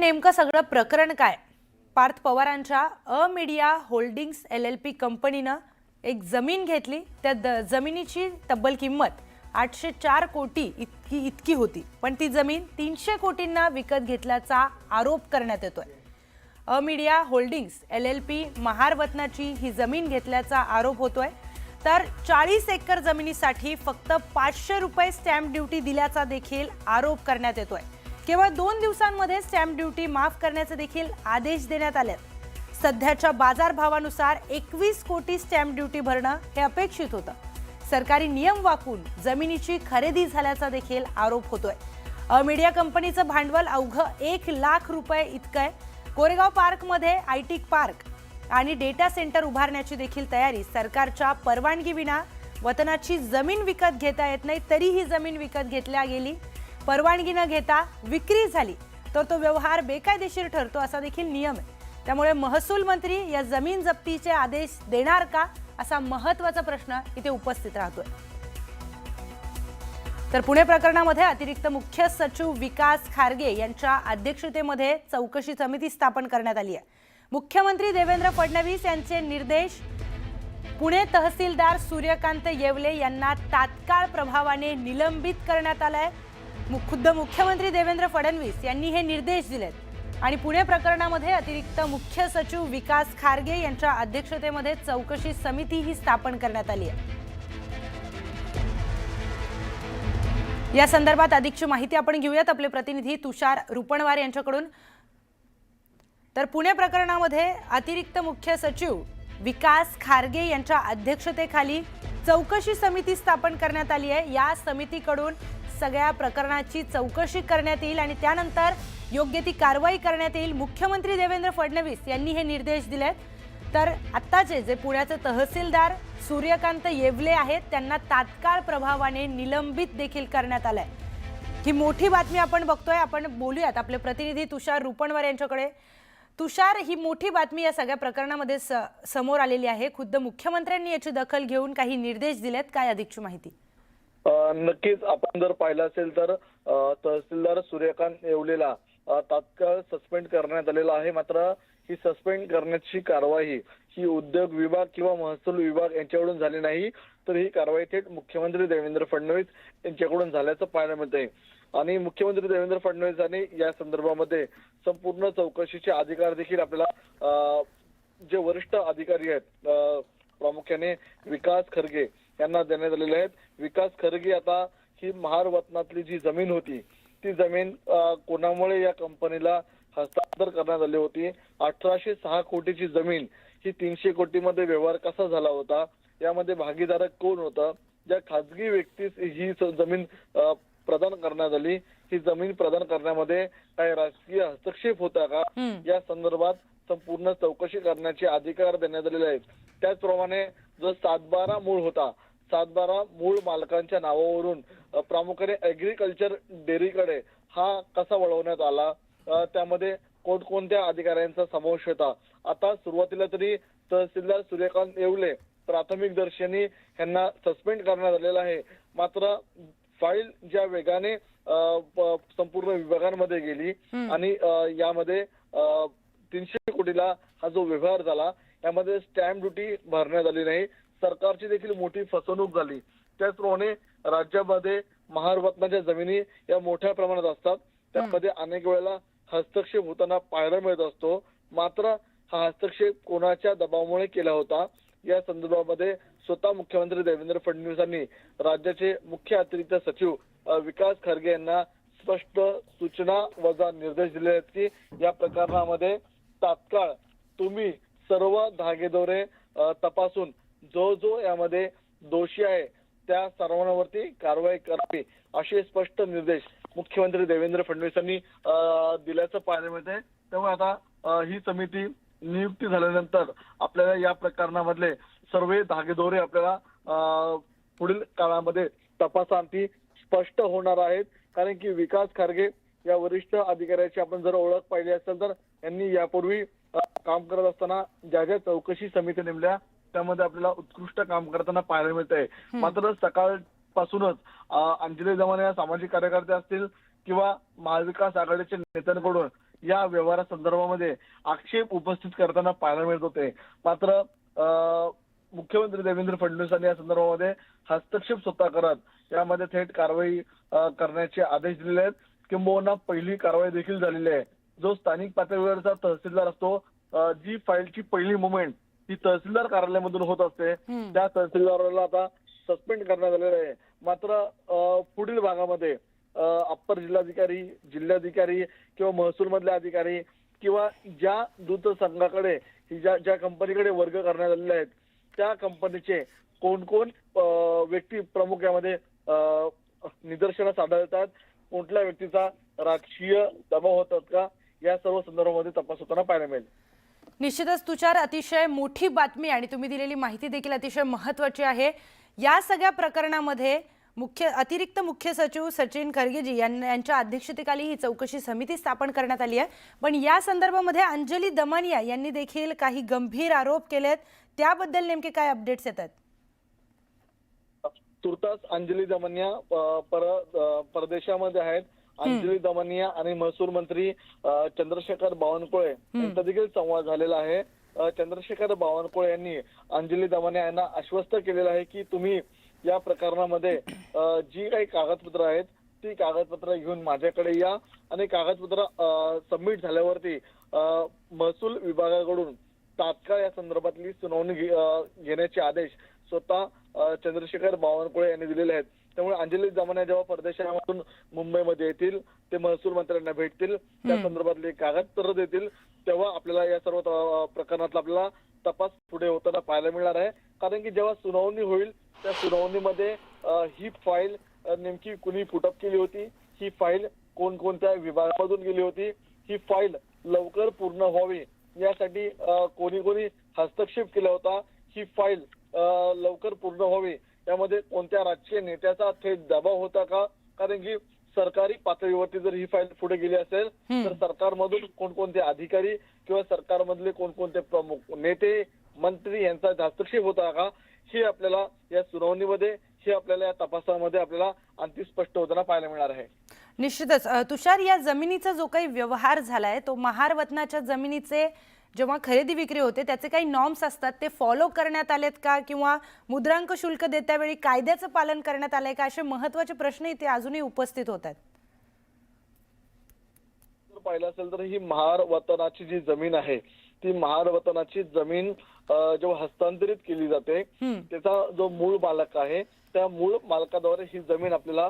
नेमकं सगळं प्रकरण काय? पार्थ पवारांच्या अ media holdings L L P कंपनीनं एक जमीन घेतली. त्या द जमिनीची तब्बल किंमत आठशे चार कोटी इतकी इतकी होती. पण ती जमीन तीनशे कोटींना विकत घेतल्याचा आरोप करण्यात येतोय. अ media holdings L L P महारवतनाची ही जमीन घेतल्याचा आरोप होतोय. तर चाळीस एकर जमिनीसाठी फक्त पाचशे रुपये स्टॅम्प ड्युटी दिल्याचा देखील आरोप करण्यात येतोय. केवळ दोन दिवसांमध्ये स्टॅम्प ड्युटी माफ करण्याचे देखील आदेश देण्यात आले. सध्याच्या बाजारभावानुसार एकवीस कोटी स्टॅम्प ड्युटी भरणं हे अपेक्षित होतं. सरकारी नियम वाकून जमिनीची खरेदी झाल्याचा देखील आरोप होतोय. अ मीडिया कंपनीचं भांडवल अवघं एक लाख रुपये इतकं आहे. कोरेगाव पार्कमध्ये आय टी पार्क आणि डेटा सेंटर उभारण्याची देखील तयारी सरकारच्या परवानगीविना वतनाची जमीन विकत घेता येत नाही तरीही जमीन विकत घेतल्या गेली. परवानगी न घेता विक्री झाली तर तो व्यवहार बेकायदेशीर ठरतो असा देखील नियम आहे. त्यामुळे महसूल मंत्री या जमीन जप्तीचे आदेश देणार का असा महत्त्वाचा प्रश्न इथे उपस्थित राहतोय. तर पुणे प्रकरणामध्ये अतिरिक्त मुख्य सचिव विकास खारगे यांच्या अध्यक्षतेमध्ये चौकशी समिती स्थापन करण्यात आली आहे. मुख्यमंत्री देवेंद्र फडणवीस यांचे निर्देश पुणे तहसीलदार सूर्यकांत येवले यांना तात्काळ प्रभावाने निलंबित करण्यात आलं आहे खुद्द मुख्यमंत्री देवेंद्र फडणवीस यांनी हे निर्देश दिलेत. आणि पुणे प्रकरणामध्ये अतिरिक्त मुख्य सचिव विकास खारगे यांच्या अध्यक्षतेमध्ये चौकशी समिती ही स्थापन करण्यात आली आहे. या संदर्भात अधिकची माहिती आपण घेऊयात. आपले प्रतिनिधी तुषार रुपणवार यांच्याकडून. तर पुणे प्रकरणामध्ये अतिरिक्त मुख्य सचिव विकास खारगे यांच्या अध्यक्षतेखाली चौकशी समिती स्थापन करण्यात आली आहे. या समितीकडून सगळ्या प्रकरणाची चौकशी करण्यात येईल आणि त्यानंतर योग्य ती कारवाई करण्यात येईल. मुख्यमंत्री देवेंद्र फडणवीस यांनी हे निर्देश दिले तर आत्ताचे जे पुण्याचे तहसीलदार सूर्यकांत येवले आहेत त्यांना तात्काळ प्रभावाने निलंबित देखील करण्यात आलंय. ही मोठी बातमी आपण बघतोय. आपण बोलूयात आपले प्रतिनिधी तुषार रुपणवार यांच्याकडे. तुषार ही मोठी बातमी या सगळ्या प्रकरणामध्ये स- समोर आलेली आहे. खुद्द मुख्यमंत्र्यांनी याची दखल घेऊन काही निर्देश दिलेत. काय अधिकची माहिती? नक्कीच आपण जर पाहिलं असेल तर तहसीलदार सूर्यकांत येवलेला तात्काळ सस्पेंड करण्यात आलेला आहे. मात्र ही सस्पेंड करण्याची कारवाई ही उद्योग विभाग किंवा महसूल विभाग यांच्याकडून झाली नाही तर ही कारवाई थेट मुख्यमंत्री देवेंद्र फडणवीस यांच्याकडून झाल्याचं पाहायला मिळतंय. आणि मुख्यमंत्री देवेंद्र फडणवीस यांनी या संदर्भामध्ये संपूर्ण चौकशीचे अधिकार देखील आपल्याला जे वरिष्ठ अधिकारी आहेत प्रामुख्याने विकास खरगे यांना देण्यात आलेले आहेत. विकास खरगे आता ही महार वतनातली जी जमीन होती ती जमीन कोणामुळे या कंपनीला हस्तांतर करण्यात आली होती? अठराशे सहा कोटीची जमीन ही तीनशे कोटीमध्ये व्यवहार कसा झाला होता? यामध्ये भागीदारक कोण होतं? ज्या खाजगी व्यक्तीस ही जमीन प्रदान करण्यात आली ही जमीन प्रदान करण्यामध्ये काही राजकीय हस्तक्षेप होता का. या संदर्भात संपूर्ण चौकशी करण्याचे अधिकार देण्यात आलेले आहेत. त्याचप्रमाणे जो सातबारा मूळ होता सातबारा मूळ मालकांच्या नावावरून प्रामुख्याने अॅग्रिकल्चर डेअरीकडे हा कसा वळवण्यात आला? त्यामध्ये कोणकोणत्या अधिकाऱ्यांचा समावेश होता? आता सुरुवातीला तरी तहसीलदार सूर्यकांत येवले प्राथमिक दर्शनी यांना सस्पेंड करण्यात आलेला आहे. मात्र फाईल ज्या वेगाने संपूर्ण विभागांमध्ये गेली. आणि यामध्ये तीनशे कोटीला हा जो व्यवहार झाला यामध्ये स्टॅम्प ड्युटी भरण्यात आली नाही. सरकारची देखील मोठी फसवणूक झाली. त्याचप्रमाणे राज्यामध्ये महारत्नाच्या जमिनी या मोठ्या प्रमाणात असतात. त्यामध्ये अनेक वेळेला हस्तक्षेप होताना पाहायला मिळत असतो. मात्र हा हस्तक्षेप कोणाच्या दबावामुळे केला होता? या संदर्भामध्ये स्वतः मुख्यमंत्री देवेंद्र फडणवीसांनी राज्याचे मुख्य अतिरिक्त सचिव विकास खरगे यांना स्पष्ट सूचना वजा निर्देश दिले आहेत की या प्रकरणामध्ये तात्काळ तुम्ही सर्व धागेदोरे तपासून जो जो यामध्ये दोषी आहे त्या सर्वांवरती कारवाई करावी असे स्पष्ट निर्देश मुख्यमंत्री देवेंद्र फडणवीस यांनी दिल्याचं पाहायला मिळते त्यामुळे आता ही समिती नियुक्ती झाल्यानंतर आपल्याला या प्रकरणामधले सर्व धागेदोरे आपल्याला पुढील काळामध्ये तपासांती स्पष्ट होणार आहेत. कारण की विकास खारगे या वरिष्ठ अधिकाऱ्याची आपण जर ओळख पाहिली असेल तर यांनी यापूर्वी काम करत असताना ज्या ज्या चौकशी समिती नेमल्या त्यामध्ये आपल्याला उत्कृष्ट काम करताना पाहायला मिळत आहे मात्र सकाळपासूनच अंजली जमाने या सामाजिक कार्यकर्ते असतील किंवा महाविकास आघाडीच्या नेत्यांकडून या व्यवहारासंदर्भामध्ये आक्षेप उपस्थित करताना पाहायला मिळत होते. मात्र मुख्यमंत्री देवेंद्र फडणवीसांनी या संदर्भामध्ये हस्तक्षेप स्वतः करत यामध्ये थेट कारवाई करण्याचे आदेश दिलेले आहेत. किंबहुना पहिली कारवाई देखील झालेली आहे. जो स्थानिक पातळीवरचा तहसीलदार असतो जी फाईलची पहिली मुवमेंट ही तहसीलदार कार्यालयामधून होत असते. त्या तहसीलदाराला आता सस्पेंड करण्यात आलेलं आहे. मात्र पुढील भागामध्ये अप्पर जिल्हाधिकारी जिल्हाधिकारी किंवा महसूल मधले अधिकारी किंवा ज्या दूत संघाकडे ज्या ज्या कंपनीकडे वर्ग करण्यात आलेले आहेत त्या कंपनीचे कोण कोण व्यक्ती प्रमुख यामध्ये अं, निदर्शनास आढळतात कुठल्या व्यक्तीचा राजकीय दबाव होतात का? या सर्व संदर्भामध्ये तपास होताना पाहायला मिळेल. निश्चितच तुषार अतिशय मोठी बातमी आणि तुम्ही दिलेली माहिती देखील अतिशय महत्वाची आहे. या सगळ्या प्रकरणामध्ये मुख्य अतिरिक्त मुख्य सचिव सचिन खरगेजी यांच्या अध्यक्षतेखाली ही चौकशी समिती स्थापन करण्यात आली आहे. पण या संदर्भामध्ये अंजली दमानिया यांनी देखील काही गंभीर आरोप केलेत. त्याबद्दल नेमके काय अपडेट्स येत आहेत तुर्तास अंजली दमनिया पर परदेशामध्ये आहेत. अंजली दमनिया आणि महसूल मंत्री चंद्रशेखर बावनकुळे यांचा देखील संवाद झालेला आहे. चंद्रशेखर बावनकुळे यांनी अंजली दमनिया यांना आश्वस्त केलेलं आहे की तुम्ही या प्रकरणामध्ये जी काही कागदपत्र आहेत ती कागदपत्र घेऊन माझ्याकडे या आणि कागदपत्र सबमिट झाल्यावरती महसूल विभागाकडून तात्काळ या संदर्भातली सुनावणी घेण्याचे आदेश स्वतः चंद्रशेखर बावनकुळे यांनी दिलेले आहेत. त्यामुळे अंजली दमाने जेव्हा परदेशामधून मुंबईमध्ये येतील ते महसूल मंत्र्यांना भेटतील त्या संदर्भातले कागदपत्र देतील तेव्हा आपल्याला या सर्व प्रकरणातला आपल्याला तपास पुढे होताना पाहायला मिळणार आहे. कारण की जेव्हा सुनावणी होईल त्या सुनावणीमध्ये ही फाईल नेमकी कुणी पुटअप केली होती ही फाईल कोणकोणत्या विभागामधून गेली होती ही फाईल लवकर पूर्ण व्हावी यासाठी कोणी कोणी हस्तक्षेप केला होता ही फाईल लवकर पूर्ण व्हावी यामध्ये कोणत्या राजकीय नेत्याचा थेट दबाव होता का? कारण की सरकारी पातळीवरती जर ही फाईल पुढे गेली असेल तर सरकारमधून कोणकोणते अधिकारी किंवा सरकारमधले कोणकोणते प्रमुख नेते मंत्री यांचा हस्तक्षेप होता का? हे आपल्याला या सुनावणीमध्ये हे आपल्याला या तपासामध्ये आपल्याला आणखी स्पष्ट होताना पाहायला मिळणार आहे. निश्चितच. तुषार या जमिनीचा जो काही व्यवहार झालाय तो महार वतनाच्या जमिनीचे जेव्हा खरेदी विक्री होते त्याचे काही नॉर्म्स असतात ते फॉलो करण्यात आलेत का? किंवा मुद्रांक शुल्क देत्यावेळी कायद्याचं पालन करण्यात आलंय का? असे महत्त्वाचे प्रश्न इथे अजूनही उपस्थित होत आहेत. जर पाहिलं असेल तर ही महार वतनाची जी जमीन आहे ती महार वतनाची जमीन जेव्हा हस्तांतरित केली जाते. त्याचा जो मूळ मालक आहे त्या मूळ मालकाद्वारे ही जमीन आपल्याला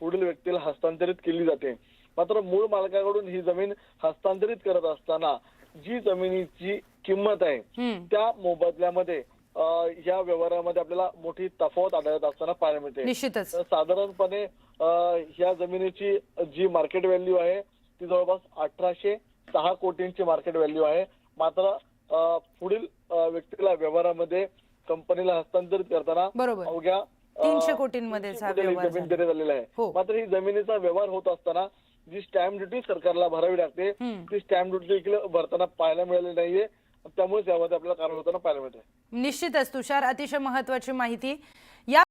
पुढील व्यक्तीला हस्तांतरित केली जाते. मात्र मूळ मालकाकडून ही जमीन हस्तांतरित करत असताना जी जमिनीची किंमत आहे. त्या मोबदल्यामध्ये या व्यवहारामध्ये आपल्याला मोठी तफावत आढळत असताना पाहायला मिळते निश्चितच साधारणपणे ह्या जमिनीची जी मार्केट व्हॅल्यू आहे ती जवळपास अठराशे सहा कोटींची मार्केट व्हॅल्यू आहे मात्र पुढील व्यक्तीला व्यवहारामध्ये कंपनीला हस्तांतरित करताना. अवघ्या तीनशे कोटींमध्ये हा जमीन. देण्यात आलेला हो. आहे मात्र ही जमिनीचा व्यवहार होत असताना जी स्टॅम्प ड्युटी सरकारला भरावी लागते. ती स्टॅम्प ड्युटी देखील भरताना पाहायला मिळाली नाहीये. त्यामुळे यामध्ये आपल्याला कारवाई होताना पाहायला मिळते. निश्चितच तुषार अतिशय महत्वाची माहिती. या